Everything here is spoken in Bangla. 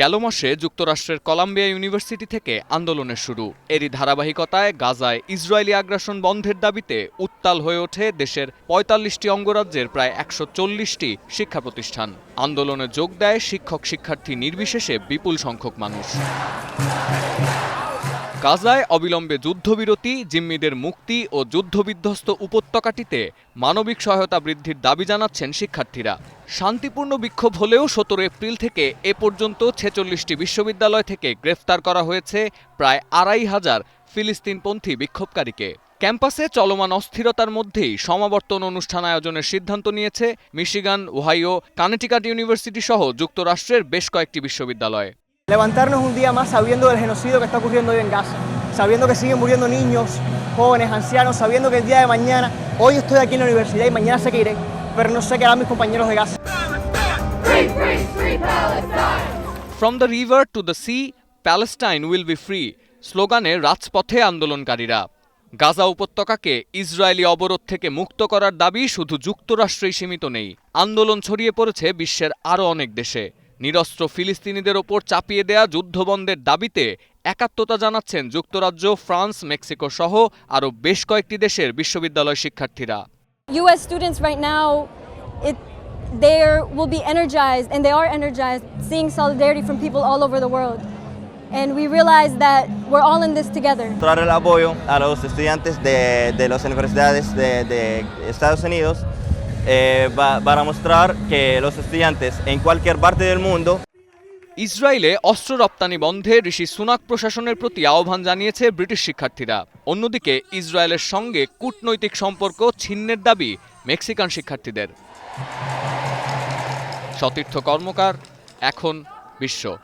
গেল মাসে যুক্তরাষ্ট্রের কলাম্বিয়া ইউনিভার্সিটি থেকে আন্দোলনের শুরু। এরই ধারাবাহিকতায় গাজায় ইসরায়েলি আগ্রাসন বন্ধের দাবিতে উত্তাল হয়ে ওঠে দেশের পঁয়তাল্লিশটি অঙ্গরাজ্যের প্রায় একশো চল্লিশটি শিক্ষা প্রতিষ্ঠান। আন্দোলনে যোগ দেয় শিক্ষক শিক্ষার্থী নির্বিশেষে বিপুল সংখ্যক মানুষ। গাজায় অবিলম্বে যুদ্ধবিরতি, জিম্মিদের মুক্তি ও যুদ্ধবিধ্বস্ত উপত্যকাটিতে মানবিক সহায়তা বৃদ্ধির দাবি জানাচ্ছেন শিক্ষার্থীরা। শান্তিপূর্ণ বিক্ষোভ হলেও সতেরো এপ্রিল থেকে এ পর্যন্ত ছেচল্লিশটি বিশ্ববিদ্যালয় থেকে গ্রেফতার করা হয়েছে প্রায় আড়াই হাজার ফিলিস্তিনপন্থী বিক্ষোভকারীকে। ক্যাম্পাসে চলমান অস্থিরতার মধ্যেই সমাবর্তন অনুষ্ঠান আয়োজনের সিদ্ধান্ত নিয়েছে মিশিগান, ওহাইও, কানেটিকাট ইউনিভার্সিটি সহ যুক্তরাষ্ট্রের বেশ কয়েকটি বিশ্ববিদ্যালয়। Levantarnos un día más sabiendo del genocidio que está ocurriendo hoy en Gaza, sabiendo que siguen muriendo niños, jóvenes, ancianos, sabiendo que el día de mañana, hoy estoy aquí en la universidad y mañana sé que iré, pero no sé qué harán mis compañeros de Gaza. From the river to the sea Palestine will be free স্লোগানে রাজপথে আন্দোলনকারীরা গাজা উপত্যকাকে ইসরায়েলি অবরোধ থেকে মুক্ত করার দাবি শুধু যুক্তরাষ্ট্রেই সীমিত নেই আন্দোলন ছড়িয়ে পড়েছে বিশ্বের আরও অনেক দেশে নিরস্ত্র ফিলিস্তিনিদের ওপর চাপিয়ে দেয়া যুদ্ধবন্ধের দাবিতে একাত্মতা জানাচ্ছেন যুক্তরাজ্য ফ্রান্স মেক্সিকো সহ আরও বেশ কয়েকটি দেশের বিশ্ববিদ্যালয় শিক্ষার্থীরা U.S. students right now, it they will be energized, and they are energized, seeing solidarity from people all over the world, and we realize that we're all in this together. mostrar el apoyo a los estudiantes de, de las universidades de, de Estados Unidos eh, pa- para mostrar que los estudiantes en cualquier parte del mundo ইসরায়েলে অস্ত্র রপ্তানি বন্ধে ঋষি সুনাক প্রশাসনের প্রতি আহ্বান জানিয়েছে ব্রিটিশ শিক্ষার্থীরা। অন্যদিকে ইসরায়েলের সঙ্গে কূটনৈতিক সম্পর্ক ছিন্নের দাবি মেক্সিকান শিক্ষার্থীদের। সতীর্থ কর্মকার এখন বিশ্ব।